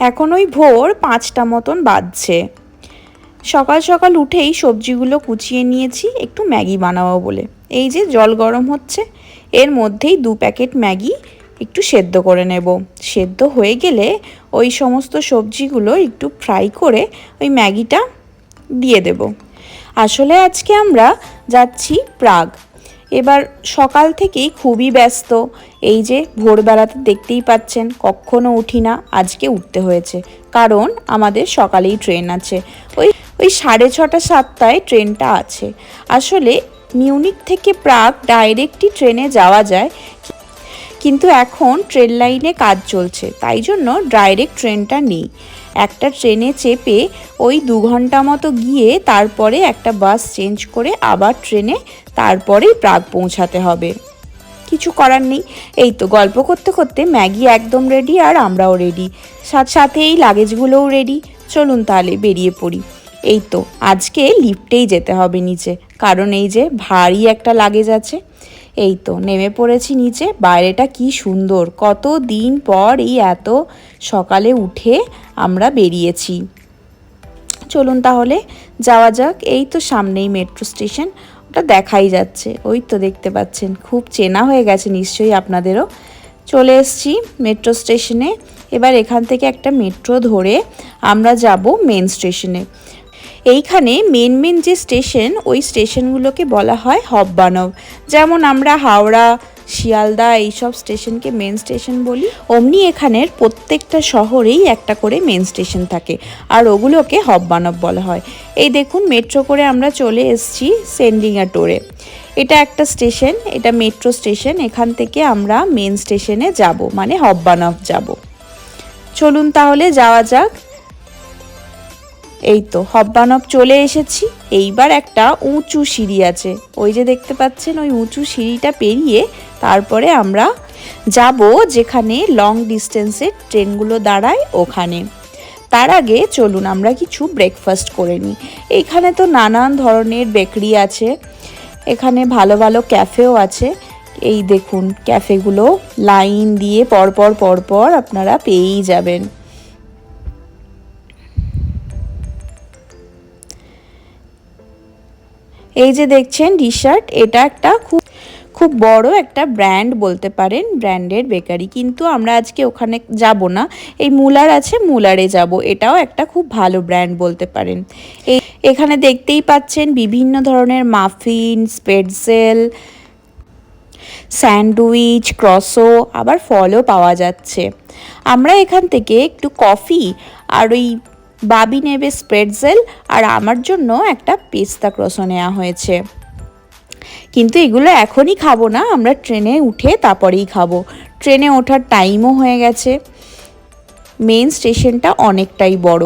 এখন ওই ভোর পাঁচটা মতন বাজছে। সকাল সকাল উঠেই সবজিগুলো কুচিয়ে নিয়েছি, একটু ম্যাগি বানাবো বলে। এই যে জল গরম হচ্ছে, এর মধ্যেই দু প্যাকেট ম্যাগি একটু সেদ্ধ করে নেব। সেদ্ধ হয়ে গেলে ওই সমস্ত সবজিগুলো একটু ফ্রাই করে ওই ম্যাগিটা দিয়ে দেব। আসলে আজকে আমরা যাচ্ছি প্রাগ। এবার সকাল থেকেই খুবই ব্যস্ত। এই যে ভোরবেলাতে দেখতেই পাচ্ছেন, কখনো উঠি না, আজকে উঠতে হয়েছে। কারণ আমাদের সকালেই ট্রেন আছে। ওই ওই সাড়ে ছটা সাতটায় ট্রেনটা আছে। আসলে মিউনিক থেকে প্রাগ ডাইরেক্টই ট্রেনে যাওয়া যায়। কিন্তু এখন ট্রেন লাইনে কাজ চলছে, তাই জন্য ডাইরেক্ট ট্রেনটা নেই। একটা ট্রেনে চেপে ওই দু ঘণ্টা মতো গিয়ে তারপরে একটা বাস চেঞ্জ করে আবার ট্রেনে তারপরেই প্রাগ পৌঁছাতে হবে। কিছু করার নেই। এই তো গল্প করতে করতে ম্যাগি একদম রেডি আর আমরাও রেডি সাথে এই লাগেজগুলোও রেডি চলুন তাহলে বেরিয়ে পড়ি। এই তো আজকে লিফটেই যেতে হবে নিচে। কারণ এই যে ভারী একটা লাগেজ আছে। এই তো নেমে পড়েছি নিচে। বাইরেটা কি সুন্দর। কত দিন পর এই এত সকালে উঠে আমরা বেরিয়েছি। চলুন তাহলে, যাওয়া যাক। এই তো সামনেই মেট্রো স্টেশন, ওটা দেখাই যাচ্ছে। ওই তো দেখতে পাচ্ছেন, খুব চেনা হয়ে গেছে নিশ্চয়ই আপনাদেরও। চলে এসছি মেট্রো স্টেশনে। এবার এখান থেকে একটা মেট্রো ধরে আমরা যাব মেন স্টেশনে। এইখানে মেন মেন যে স্টেশন, ওই স্টেশনগুলোকে বলা হয় হববানব। যেমন আমরা হাওড়া শিয়ালদা এইসব স্টেশনকে মেন স্টেশন বলি। অমনি এখানের প্রত্যেকটা শহরেই একটা করে মেন স্টেশন থাকে। আর ওগুলোকে হববানব বলা হয়। এই দেখুন মেট্রো করে আমরা চলে এসেছি সেন্ডিংয়া টোরে এটা একটা স্টেশন এটা মেট্রো স্টেশন এখান থেকে আমরা মেন স্টেশনে যাব মানে হববানব যাব। চলুন তাহলে যাওয়া যাক। এই তো হব্বানব চলে এসেছি। এইবার একটা উঁচু সিঁড়ি আছে। ওই যে দেখতে পাচ্ছেন, ওই উঁচু সিঁড়িটা পেরিয়ে তারপরে আমরা যাব যেখানে লং ডিস্টেন্সের ট্রেনগুলো দাঁড়ায় ওখানে। তার আগে চলুন আমরা কিছু ব্রেকফাস্ট করে নিই। এইখানে তো নানান ধরনের বেকারি আছে, এখানে ভালো ভালো ক্যাফেও আছে। এই দেখুন ক্যাফেগুলো লাইন দিয়ে পরপর পরপর আপনারা পেয়েই যাবেন। এই যে দেখছেন টি শার্ট এটা একটা খুব খুব বড় একটা ব্র্যান্ড বলতে পারেন, ব্র্যান্ডের বেকারি। কিন্তু আমরা আজকে ওখানে যাব না। এই মুলার আছে, মুলারে যাব। এটাও একটা খুব ভালো ব্র্যান্ড বলতে পারেন। এই এখানে দেখতেই পাচ্ছেন বিভিন্ন ধরনের মাফিন, স্পেডসেল, স্যান্ডউইচ, ক্রসো, আবার ফলও পাওয়া যাচ্ছে। আমরা এখান থেকে একটু কফি আর ওই বাবি নেবে স্প্রেডজেল আর আমার জন্য একটা পেস্তা ক্রসো নেওয়া হয়েছে। কিন্তু এগুলো এখনই খাব না, আমরা ট্রেনে উঠে তারপরেই খাব। ট্রেনে ওঠার টাইমও হয়ে গেছে। মেন স্টেশনটা অনেকটাই বড়।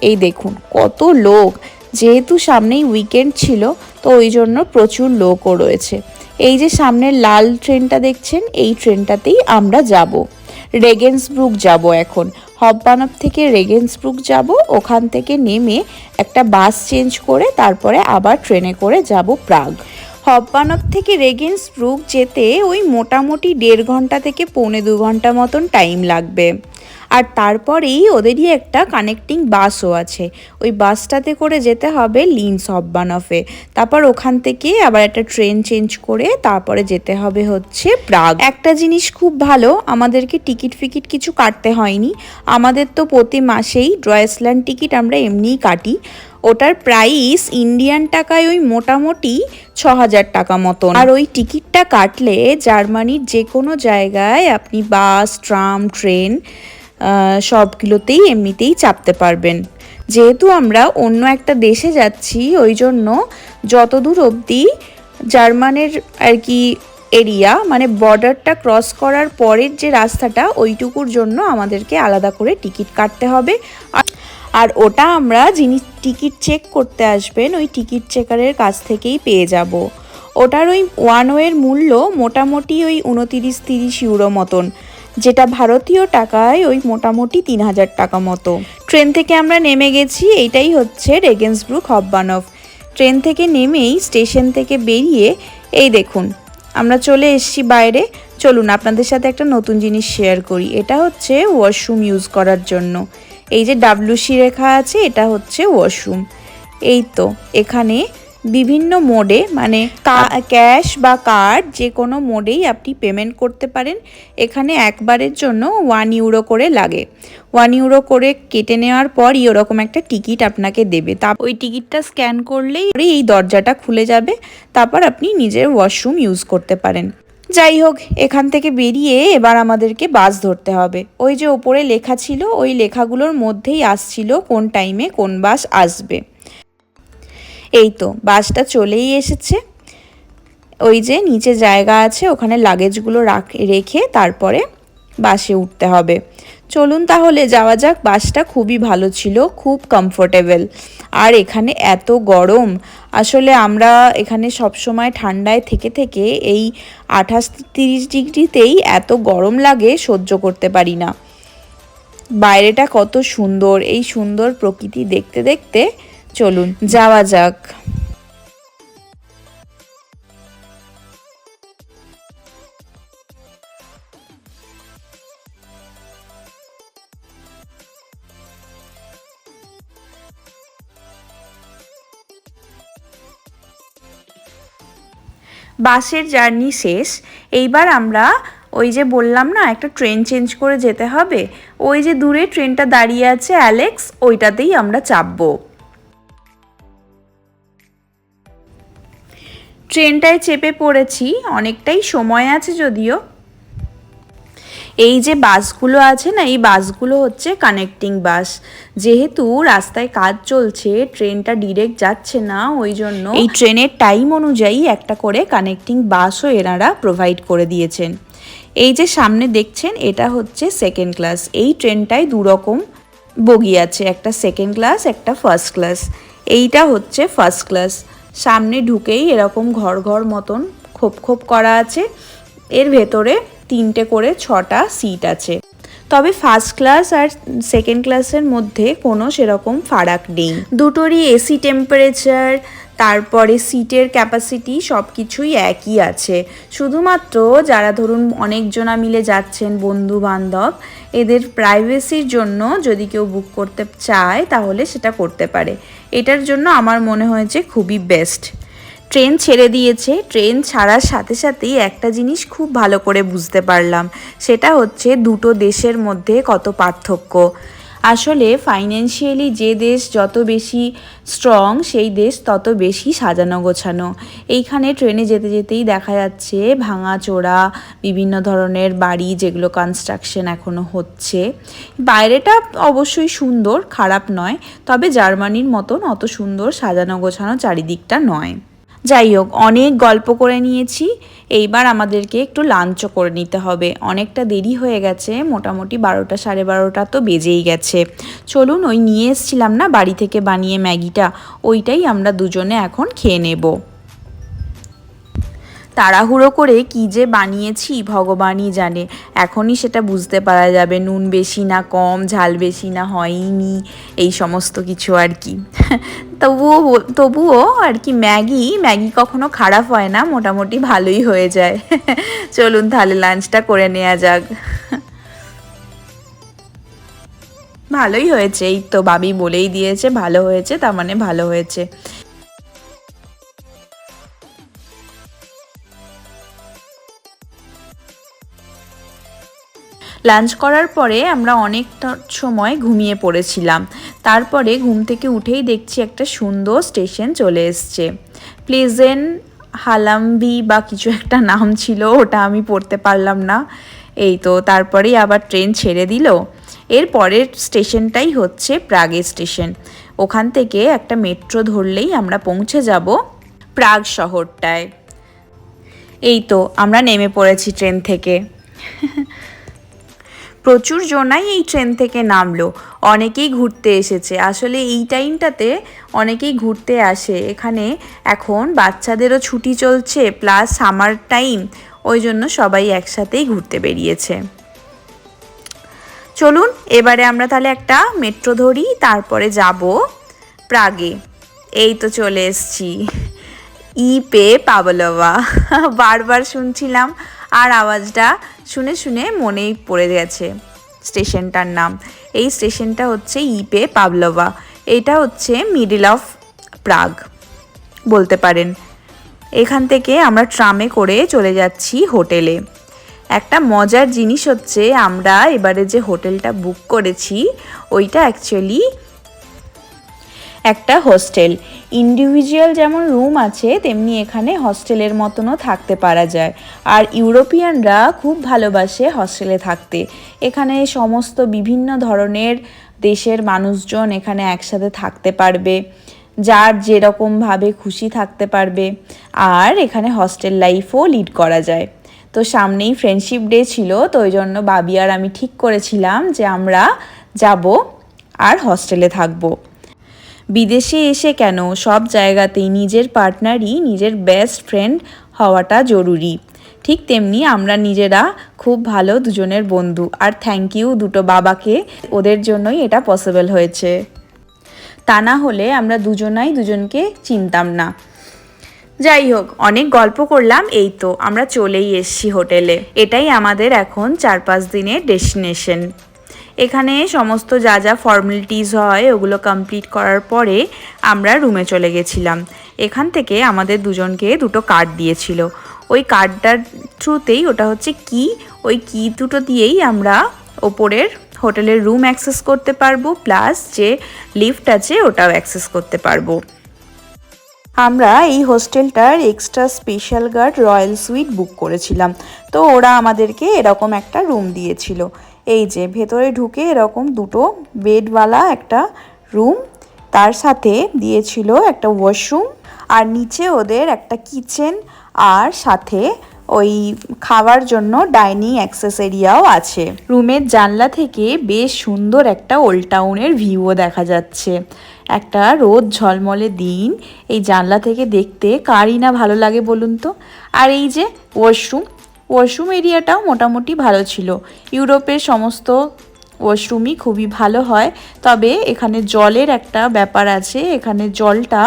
এই দেখুন, কত লোক। যেহেতু সামনেই উইকেন্ড ছিল, তো ওই জন্য প্রচুর লোকও রয়েছে। এই যে সামনের লাল ট্রেনটা দেখছেন, এই ট্রেনটাতেই আমরা যাব। রেগেন্সব্রুক যাব এখন। হববানব থেকে রেগেন্সব্রুক যাব, ওখান থেকে নেমে একটা বাস চেঞ্জ করে, তারপরে আবার ট্রেনে করে যাব প্রাগ হববানব থেকে রেগেন্সব্রুক যেতে ওই মোটামুটি দেড় ঘণ্টা থেকে পৌনে দু ঘণ্টা মতন টাইম লাগবে। আর তারপরেই ওদেরই একটা কানেক্টিং বাসও আছে। ওই বাসটাতে করে যেতে হবে লিন্স হববানফে তারপর ওখান থেকে আবার একটা ট্রেন চেঞ্জ করে তারপরে যেতে হবে হচ্ছে প্রাগ। একটা জিনিস খুব ভালো, আমাদেরকে টিকিট ফিকিট কিছু কাটতে হয়নি। আমাদের তো প্রতি মাসেই ড্রয়েসল্যান্ড টিকিট আমরা এমনিই কাটি। ওটার প্রাইস ইন্ডিয়ান টাকায় ওই মোটামুটি ছ হাজার টাকা মতন। আর ওই টিকিটটা কাটলে জার্মানির যে কোনো জায়গায় আপনি বাস ট্রাম ট্রেন সবগুলোতেই এমনিতেই চাপতে পারবেন। যেহেতু আমরা অন্য একটা দেশে যাচ্ছি, ওই জন্য যতদূর অবধি জার্মানের আর কি এরিয়া মানে বর্ডারটা ক্রস করার পরের যে রাস্তাটা, ওইটুকুর জন্য আমাদেরকে আলাদা করে টিকিট কাটতে হবে। আর ওটা আমরা যিনি টিকিট চেক করতে আসবেন, ওই টিকিট চেকারের কাছ থেকেই পেয়ে যাব। ওটার ওই ওয়ান ওয়ের মূল্য মোটামুটি ওই উনতিরিশ তিরিশ ইউরো মতন, যেটা ভারতীয় টাকায় ওই মোটামুটি তিন হাজার টাকা মতো। ট্রেন থেকে আমরা নেমে গেছি, এইটাই হচ্ছে রেগেন্স রেগেন্সব্রুক হববানফ ট্রেন থেকে নেমেই স্টেশন থেকে বেরিয়ে, এই দেখুন আমরা চলে এসছি বাইরে। চলুন, আপনাদের সাথে একটা নতুন জিনিস শেয়ার করি। এটা হচ্ছে ওয়াশরুম ইউজ করার জন্য। এই যে ডাব্লুসি রেখা আছে, এটা হচ্ছে ওয়াশরুম এই তো, এখানে বিভিন্ন মোডে মানে ক্যাশ বা কার্ড যে কোনো মোডেই আপনি পেমেন্ট করতে পারেন। এখানে একবারের জন্য ওয়ান ইউরো করে লাগে। ওয়ান ইউরো করে কেটে নেওয়ার পর ওরকম একটা টিকিট আপনাকে দেবে। তা ওই টিকিটটা স্ক্যান করলেই এই দরজাটা খুলে যাবে। তারপর আপনি নিজের ওয়াশরুম ইউজ করতে পারেন। যাই হোক এখান থেকে বেরিয়ে এবার আমাদেরকে বাস ধরতে হবে। ওই যে ওপরে লেখা ছিল ওই লেখাগুলোর মধ্যেই আসছিল কোন টাইমে কোন বাস আসবে। এই তো, বাসটা চলেই এসেছে। ওই যে নিচে জায়গা আছে, ওখানে লাগেজগুলো রাখ, রেখে তারপরে বাসে উঠতে হবে। চলুন তাহলে যাওয়া যাক, বাসটা খুবই ভালো ছিল, খুব কমফোর্টেবল আর এখানে এত গরম, আসলে আমরা এখানে সবসময় ঠান্ডায় থেকে থেকে এই আঠাশ তিরিশ ডিগ্রিতেই এত গরম লাগে, সহ্য করতে পারি না। বাইরেটা কত সুন্দর, এই সুন্দর প্রকৃতি দেখতে দেখতে চলুন, যাওয়া যাক। বাসের জার্নি শেষ। এইবার আমরা ওই যে বললাম না, একটা ট্রেন চেঞ্জ করে যেতে হবে। ওই যে দূরে ট্রেনটা দাঁড়িয়ে আছে, অ্যালেক্স, ওইটাতেই আমরা চাপবো। ট্রেনটায় চেপে পড়েছি, অনেকটাই সময় আছে যদিও। এই যে বাসগুলো আছে না, এই বাসগুলো হচ্ছে কানেক্টিং বাস যেহেতু রাস্তায় কাজ চলছে, ট্রেনটা ডিরেক্ট যাচ্ছে না, ওই জন্য এই ট্রেনের টাইম অনুযায়ী একটা করে কানেক্টিং বাসও এনারা প্রোভাইড করে দিয়েছেন। এই যে সামনে দেখছেন, এটা হচ্ছে সেকেন্ড ক্লাস এই ট্রেনটায় দুরকম বগি আছে, একটা সেকেন্ড ক্লাস একটা ফার্স্ট ক্লাস এইটা হচ্ছে ফার্স্ট ক্লাস সামনে ঢুকেই এরকম ঘর ঘর মতন খোপ খোপ করা আছে। এর ভেতরে তিনটে করে ছটা সিট আছে। তবে ফার্স্ট ক্লাস আর সেকেন্ড ক্লাসের মধ্যে কোনো সেরকম ফারাক নেই। দুটোরই এসি টেম্পারেচার তারপরে সিটের ক্যাপাসিটি সব কিছুই একই আছে। শুধুমাত্র যারা ধরুন অনেকজনা মিলে যাচ্ছেন বন্ধু বান্ধব এদের প্রাইভেসির জন্য যদি কেউ বুক করতে চায় তাহলে সেটা করতে পারে। এটার জন্য আমার মনে হয়েছে খুবই বেস্ট ট্রেন ছেড়ে দিয়েছে ট্রেন ছাড়ার সাথে সাথেই একটা জিনিস খুব ভালো করে বুঝতে পারলাম। সেটা হচ্ছে দুটো দেশের মধ্যে কত পার্থক্য। আসলে ফাইন্যান্সিয়ালি যে দেশ যত বেশি স্ট্রং সেই দেশ তত বেশি সাজানো গোছানো। এইখানে ট্রেনে যেতে যেতেই দেখা যাচ্ছে ভাঙা চোরা বিভিন্ন ধরনের বাড়ি যেগুলো কনস্ট্রাকশন এখনও হচ্ছে। বাইরেটা অবশ্যই সুন্দর, খারাপ নয়, তবে জার্মানির মতন অত সুন্দর সাজানো গোছানো চারিদিকটা নয়। যাই হোক অনেক গল্প করে নিয়েছি। এইবার আমাদেরকে একটু লাঞ্চও করে নিতে হবে। অনেকটা দেরি হয়ে গেছে, মোটামুটি বারোটা, সাড়ে বারোটা তো বেজেই গেছে। চলুন, ওই নিয়ে এসছিলাম না বাড়ি থেকে বানিয়ে ম্যাগিটা, ওইটাই আমরা দুজনে এখন খেয়ে নেব। তাড়াহুড়ো করে কি যে বানিয়েছি, ভগবানই জানে। এখনই সেটা বুঝতে পারা যাবে, নুন বেশি না কম, ঝাল বেশি না হয়নি, এই সমস্ত কিছু আর কি। তবুও তবুও আর কি ম্যাগি ম্যাগি কখনো খারাপ হয় না, মোটামুটি ভালোই হয়ে যায়। চলুন তাহলে লাঞ্চটা করে নেওয়া যাক। ভালোই হয়েছে, এই তো বাবি বলেই দিয়েছে, ভালো হয়েছে, তার মানে ভালো হয়েছে। লাঞ্চ করার পরে আমরা অনেকটা সময় ঘুমিয়ে পড়েছিলাম। তারপরে ঘুম থেকে উঠেই দেখছি একটা সুন্দর স্টেশন চলে এসছে। প্লেজেন্ট, হালাম্বি বা কিছু একটা নাম ছিল, ওটা আমি পড়তে পারলাম না। এই তো, তারপরেই আবার ট্রেন ছেড়ে দিল। এর পরের স্টেশনটাই হচ্ছে প্রাগে স্টেশন। ওখান থেকে একটা মেট্রো ধরলেই আমরা পৌঁছে যাব প্রাগ শহরটায়। এই তো, আমরা নেমে পড়েছি ট্রেন থেকে। প্রচুর জনাই এই ট্রেন থেকে নামলো। অনেকেই ঘুরতে এসেছে। আসলে এই টাইমটাতে অনেকেই ঘুরতে আসে। এখানে এখন বাচ্চাদেরও ছুটি চলছে প্লাস সামার টাইম ওই জন্য সবাই একসাথেই ঘুরতে বেরিয়েছে। চলুন, এবারে আমরা তাহলে একটা মেট্রো ধরি, তারপরে যাব প্রাগে এই তো চলে এসছি। ই পে পাবলবা বারবার শুনছিলাম আর আওয়াজটা শুনে শুনে মনেই পড়ে গেছে স্টেশনটার নাম। এই স্টেশনটা হচ্ছে ইপে পাবলোভা। এটা হচ্ছে মিডিল অফ প্রাগ বলতে পারেন। এখান থেকে আমরা ট্রামে করে চলে যাচ্ছি হোটেলে। একটা মজার জিনিস হচ্ছে আমরা এবারে যে হোটেলটা বুক করেছি, ওইটা অ্যাকচুয়ালি একটা হোস্টেল। ইন্ডিভিজুয়াল যেমন রুম আছে, তেমনি এখানে হস্টেলের মতনও থাকতে পারা যায়। আর ইউরোপিয়ানরা খুব ভালোবাসে হস্টেলে থাকতে। এখানে সমস্ত বিভিন্ন ধরনের দেশের মানুষজন এখানে একসাথে থাকতে পারবে। যার যেরকমভাবে খুশি থাকতে পারবে। আর এখানে হস্টেল লাইফও লিড করা যায়। তো সামনেই ফ্রেন্ডশিপ ডে ছিল, তো ওই জন্য বাবি আর আমি ঠিক করেছিলাম যে আমরা যাব আর হস্টেলে থাকব। বিদেশে এসে কেন সব জায়গাতেই নিজের পার্টনারই নিজের বেস্ট ফ্রেন্ড হওয়াটা জরুরি। ঠিক তেমনি আমরা নিজেরা খুব ভালো দুজনের বন্ধু। আর থ্যাংক ইউ দুটো বাবাকে, ওদের জন্যই এটা পসিবল হয়েছে। তা না হলে আমরা দুজনাই দুজনকে চিনতাম না। যাই হোক, অনেক গল্প করলাম এই তো। আমরা চলেই এসছি হোটেলে। এটাই আমাদের এখন চার পাঁচ দিনের ডেস্টিনেশন। এখানে সমস্ত যা যা ফর্মালিটিস হয়, ওগুলো কমপ্লিট করার পরে আমরা রুমে চলে গেছিলাম। এখান থেকে আমাদের দুজনকে দুটো কার্ড দিয়েছিল। ওই কার্ডটার থ্রুতেই ওটা হচ্ছে কি ওই কি দুটো দিয়েই আমরা ওপরের হোটেলের রুম অ্যাক্সেস করতে পারব প্লাস যে লিফট আছে ওটাও অ্যাক্সেস করতে পারব। আমরা এই হোস্টেলটার extra special guard royal suite book করেছিলাম। তো ওরা আমাদেরকে এরকম একটা রুম দিয়েছিল। এই যে ভেতরে ঢুকে এরকম দুটো বেডওয়ালা একটা রুম, তার সাথে দিয়েছিল একটা ওয়াশরুম আর নিচে ওদের একটা কিচেন আর সাথে ওই খাওয়ার জন্য ডাইনিং অ্যাক্সেস এরিয়াও আছে। রুমের জানলা থেকে বেশ সুন্দর একটা ওল্ড টাউনের ভিউও দেখা যাচ্ছে। একটা রোদ ঝলমলে দিন, এই জানলা থেকে দেখতে কারই না ভালো লাগে বলুন তো? আর এই যে ওয়াশরুম ওয়াশরুম এরিয়াটাও মোটামুটি ভালো ছিল। ইউরোপের সমস্ত ওয়াশরুমই খুবই ভালো হয়। তবে এখানে জলের একটা ব্যাপার আছে, এখানে জলটা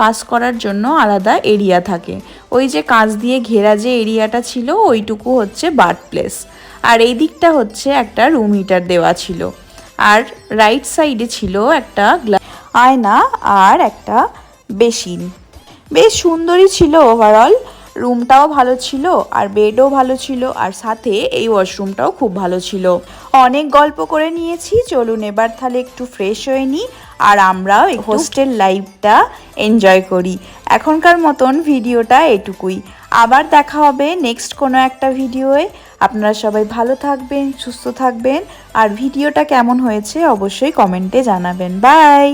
পাস করার জন্য আলাদা এরিয়া থাকে। ওই যে কাঁচ দিয়ে ঘেরা যে এরিয়াটা ছিল, ওইটুকু হচ্ছে বার্থ প্লেস। আর এই দিকটা হচ্ছে একটা রুম হিটার দেওয়া ছিল। আর রাইট সাইডে ছিল একটা আয়না আর একটা বেসিন। বেশ সুন্দরই ছিল ওভারঅল রুমটাও ভালো ছিল আর বেডও ভালো ছিল আর সাথে এই ওয়াশরুমটাও খুব ভালো ছিল। অনেক গল্প করে নিয়েছি চলুন এবার তাহলে একটু ফ্রেশ হয়ে নিই আর আমরাও হোস্টেল লাইফটা এনজয় করি। এখনকার মতন ভিডিওটা এটুকুই। আবার দেখা হবে নেক্সট কোনো একটা ভিডিওয়ে। আপনারা সবাই ভালো থাকবেন সুস্থ থাকবেন আর ভিডিওটা কেমন হয়েছে অবশ্যই কমেন্টে জানাবেন। বাই